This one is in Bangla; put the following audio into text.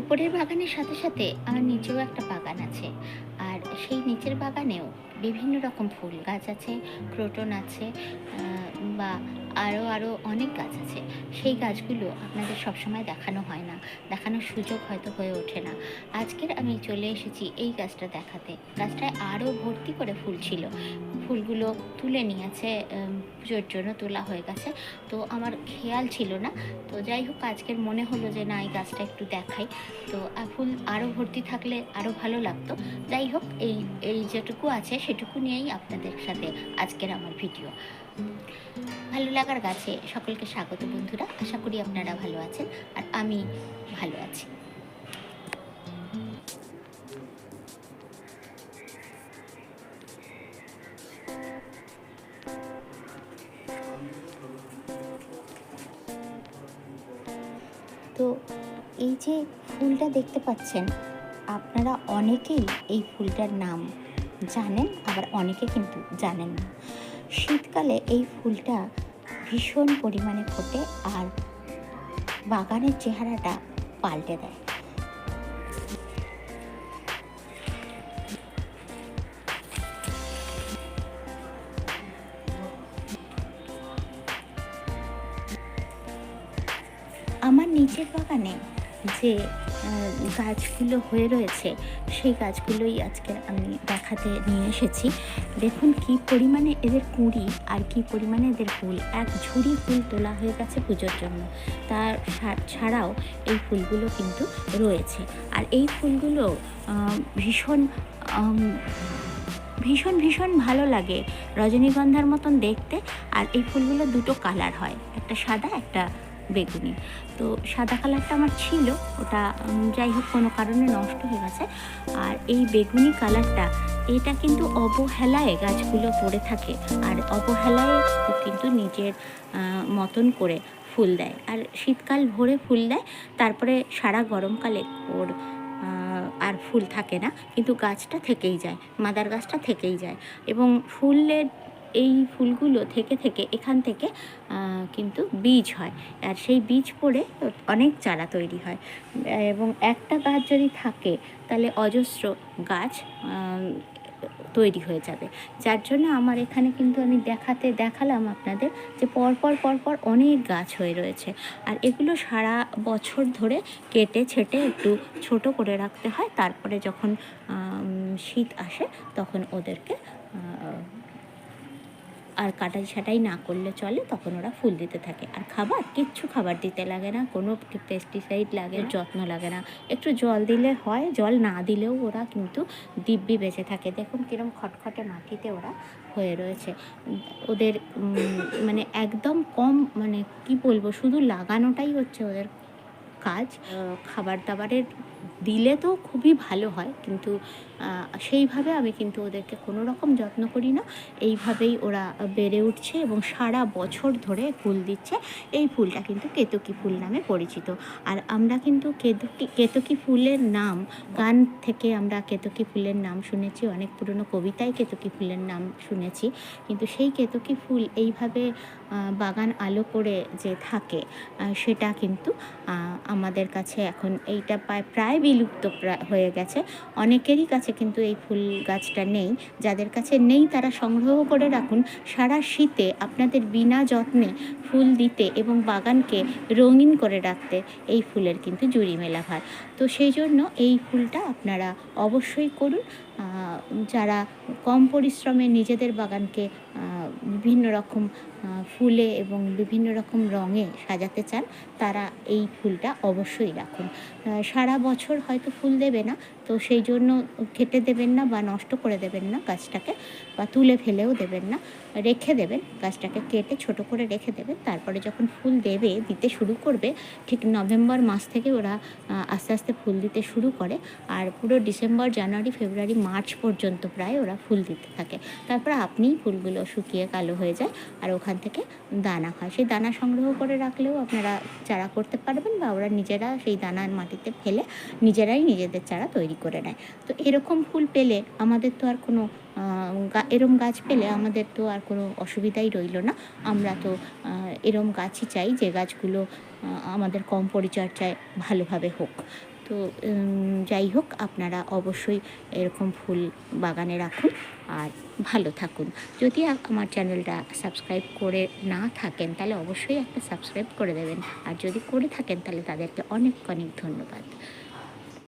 উপরের বাগানের সাথে সাথে আমার নিচেও একটা বাগান আছে। আর সেই নিচের বাগানেও বিভিন্ন রকম ফুল গাছ আছে, ক্রোটন আছে বা আরও আরও অনেক গাছ আছে। সেই গাছগুলো আপনাদের সবসময় দেখানো হয় না। দেখানোর সুযোগ হয়তো হয়ে ওঠে না। আজকের আমি চলে এসেছি এই গাছটা দেখাতে। গাছটায় আরও ভর্তি করে ফুল ছিল। ফুলগুলো তুলে নিয়েছে পুজোর জন্য তোলা হয়ে গেছে। তো আমার খেয়াল ছিল না। তো যাই হোক, আজকের মনে হলো যে না, এই গাছটা একটু দেখাই। তো ফুল আরও ভর্তি থাকলে আরও ভালো লাগতো। যাই হোক, এই এই যেটুকু আছে সেটুকু নিয়েই আপনাদের সাথে আজকের আমার ভিডিও। ভালো লাগার গাছে সকলকে স্বাগত বন্ধুরা। আশা করি আপনারা ভালো আছেন আর আমি ভালো আছি। তো এই যে ফুলটা দেখতে পাচ্ছেন, আপনারা অনেকেই এই ফুলটার নাম জানেন, আবার অনেকে কিন্তু জানেন না। শীতকালে এই ফুলটা ভীষণ পরিমাণে ফোটে আর বাগানের চেহারাটা পাল্টে দেয়। আমার নিচের বাগানে যে গাছগুলো হয়ে রয়েছে, সেই গাছগুলোই আজকে আমি দেখাতে নিয়ে এসেছি। দেখুন কি পরিমাণে এদের কুঁড়ি আর কি পরিমাণে এদের ফুল। এক ঝুড়ি ফুল তোলা হয়ে গেছে পুজোর জন্য। তার ছাড়াও এই ফুলগুলো কিন্তু রয়েছে। আর এই ফুলগুলো ভীষণ ভীষণ ভীষণ ভালো লাগে রজনীগন্ধার মতন দেখতে। আর এই ফুলগুলো দুটো কালার হয়। একটা সাদা, একটা বেগুনি। তো সাদা কালারটা আমার ছিল, ওটা যাই হোক কোনো কারণে নষ্ট হয়ে গেছে। আর এই বেগুনি কালারটা, এটা কিন্তু অবহেলায় গাছগুলো পড়ে থাকে। আর অবহেলায় কিন্তু নিজের মতন করে ফুল দেয়। আর শীতকাল ভরে ফুল দেয়, তারপরে সারা গরমকালে ওর আর ফুল থাকে না। কিন্তু গাছটা থেকেই যায়, মাদার গাছটা থেকেই যায়। এবং ফুলের এই ফুলগুলো থেকে থেকে এখান থেকে কিন্তু বীজ হয়। আর সেই বীজ পড়ে অনেক চারা তৈরি হয়। এবং একটা গাছ যদি থাকে, তাহলে অজস্র গাছ তৈরি হয়ে যাবে। যার জন্য আমার এখানে কিন্তু আমি দেখাতে দেখালাম আপনাদের যে পরপর পরপর অনেক গাছ হয়ে রয়েছে। আর এগুলো সারা বছর ধরে কেটে, ছেটে একটু ছোট করে রাখতে হয়। তারপরে যখন শীত আসে, তখন ওদেরকে আর কাটাই ছাটাই না করলে চলে, তখন ওরা ফুল দিতে থাকে। আর খাবার কিচ্ছু খাবার দিতে লাগে না, কোনো পেস্টিসাইড লাগে, যত্ন লাগে না। একটু জল দিলে হয়, জল না দিলেও ওরা কিন্তু দিব্যি বেঁচে থাকে। দেখুন কিরম খটখটে মাটিতে ওরা হয়ে রয়েছে। ওদের মানে একদম কম মানে কি বলব, শুধু লাগানোটাই হচ্ছে ওদের কাজ। খাবার দাবারের দিলে তো খুবই ভালো হয়, কিন্তু সেইভাবে আমি কিন্তু ওদেরকে কোনো রকম যত্ন করি না। এইভাবেই ওরা বেড়ে উঠছে এবং সারা বছর ধরে ফুল দিচ্ছে। এই ফুলটা কিন্তু কেতকী ফুল নামে পরিচিত। আর আমরা কিন্তু কেতকী কেতকী ফুলের নাম, গান থেকে আমরা কেতকী ফুলের নাম শুনেছি, অনেক পুরনো কবিতায় কেতকী ফুলের নাম শুনেছি। কিন্তু সেই কেতকী ফুল এইভাবে বাগান আলো করে যে থাকে সেটা কিন্তু আমাদের কাছে এখন এইটা প্রায় প্রায় বিলুপ্ত হয়ে গেছে। অনেকেরই কাছে কিন্তু এই ফুল গাছটা নেই। যাদের কাছে নেই তারা সংগ্রহ করে রাখুন। সারা শীতে আপনাদের বিনা যত্নে ফুল দিতে এবং বাগানকে রঙিন করে রাখতে এই ফুলের কিন্তু জুড়ি মেলা ভার তো সেই জন্য এই ফুলটা আপনারা অবশ্যই করুন। যারা কম পরিশ্রমে নিজেদের বাগানকে বিভিন্ন রকম ফুলে এবং বিভিন্ন রকম রঙে সাজাতে চান, তারা এই ফুলটা অবশ্যই রাখুন। সারা বছর হয়তো ফুল দেবে না তো সেই জন্য কেটে দেবেন না বা নষ্ট করে দেবেন না গাছটাকে বা তুলে ফেলেও দেবেন না। রেখে দেবেন গাছটাকে কেটে ছোট করে রেখে দেবেন। তারপরে যখন ফুল দেবে, দিতে শুরু করবে, ঠিক নভেম্বর মাস থেকে ওরা আস্তে আস্তে ফুল দিতে শুরু করে। আর পুরো ডিসেম্বর, জানুয়ারি, ফেব্রুয়ারি, মার্চ পর্যন্ত প্রায় ওরা ফুল দিতে থাকে। তারপর আপনিই ফুলগুলো শুকিয়ে কালো হয়ে যায় আর ওখান থেকে দানা হয় সেই দানা সংগ্রহ করে রাখলেও আপনারা চারা করতে পারবেন বা ওরা নিজেরা সেই দানা মাটিতে ফেলে নিজেরাই নিজেদের চারা তৈরি করে নেয়। তো এরকম ফুল পেলে আমাদের তো আর কোনো এরম গাছ পেলে আমাদের তো আর কোনো অসুবিধাই রইল না। আমরা তো এরম গাছই চাই যে গাছগুলো আমাদের কম পরিচর্যায় ভালোভাবে হোক। তো যাই হোক, আপনারা অবশ্যই এরকম ফুল বাগানে রাখুন আর ভালো থাকুন। যদি আমার চ্যানেলটা সাবস্ক্রাইব করে না থাকেন, তাহলে অবশ্যই একটা সাবস্ক্রাইব করে দেবেন। আর যদি করে থাকেন, তাহলে তাদেরকে অনেক অনেক ধন্যবাদ।